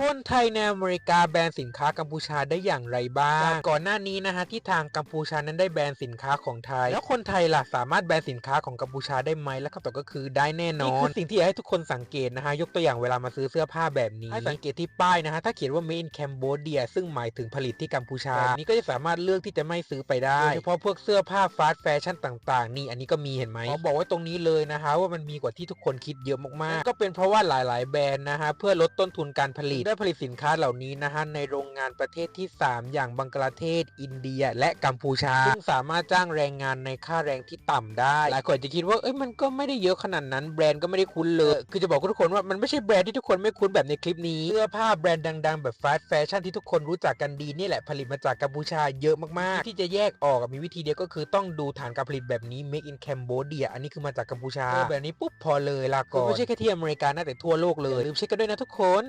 คนไทยในอเมริกาแบนสินค้ากัมพูชาได้อย่างไรบ้าง ก่อนหน้านี้นะฮะที่ทางกัมพูชานั้นได้แบนสินค้าของไทย แล้วคนไทยล่ะสามารถแบนสินค้าของกัมพูชาได้ไหมและคำตอบก็คือได้แน่นอนนี่คือสิ่งที่อยากให้ทุกคนสังเกตนะฮะยกตัวอย่างเวลามาซื้อเสื้อผ้าแบบนี้ให้สังเกตที่ป้ายนะฮะถ้าเขียนว่า made in Cambodia ซึ่งหมายถึงผลิตที่กัมพูชาแบบนี้ก็จะสามารถเลือกที่จะไม่ซื้อไปได้โดยเฉพาะพวกเสื้อผ้าฟาสต์แฟชั่นต่าง ๆ นี่อันนี้ก็มีเห็นไหมขอบอกไว้ตรงนี้เลยนะฮะว่ามันมีกว่าที่ทุกคนคิดเยอะมากๆ ก็เป็นเพราะว่าหลาย ๆ แบรนด์นะฮะเพื่อลดต้นทุนการผลิตได้ผลิตสินค้าเหล่านี้นะฮะในโรงงานประเทศที่ 3 อย่างบังกลาเทศ อินเดีย และกัมพูชา ซึ่งสามารถจ้างแรงงานในค่าแรงที่ต่ำได้หลายคนอาจจะคิดว่าเอ้ยมันก็ไม่ได้เยอะขนาดนั้นแบรนด์ก็ไม่ได้คุ้นเลย คือจะบอกทุกคนว่ามันไม่ใช่แบรนด์ที่ทุกคนไม่คุ้นแบบในคลิปนี้เสื้อผ้าแบรนด์ดังๆ แบบฟาสต์แฟชั่นที่ทุกคนรู้จักกันดีนี่แหละผลิตมาจากกัมพูชาเยอะมากๆ ที่จะแยกออกมีวิธีเดียวก็คือต้องดูฐานการผลิตแบบนี้ make in Cambodia อันนี้คือมาจากกัมพูชาเจอแบบนี้ปุ๊บพอเลยลาก่อนไม่ใช่แค่ที่อเมริกานะแต่ทั่วโลกเลยลืมเช็คกันด้วยนะทุกคน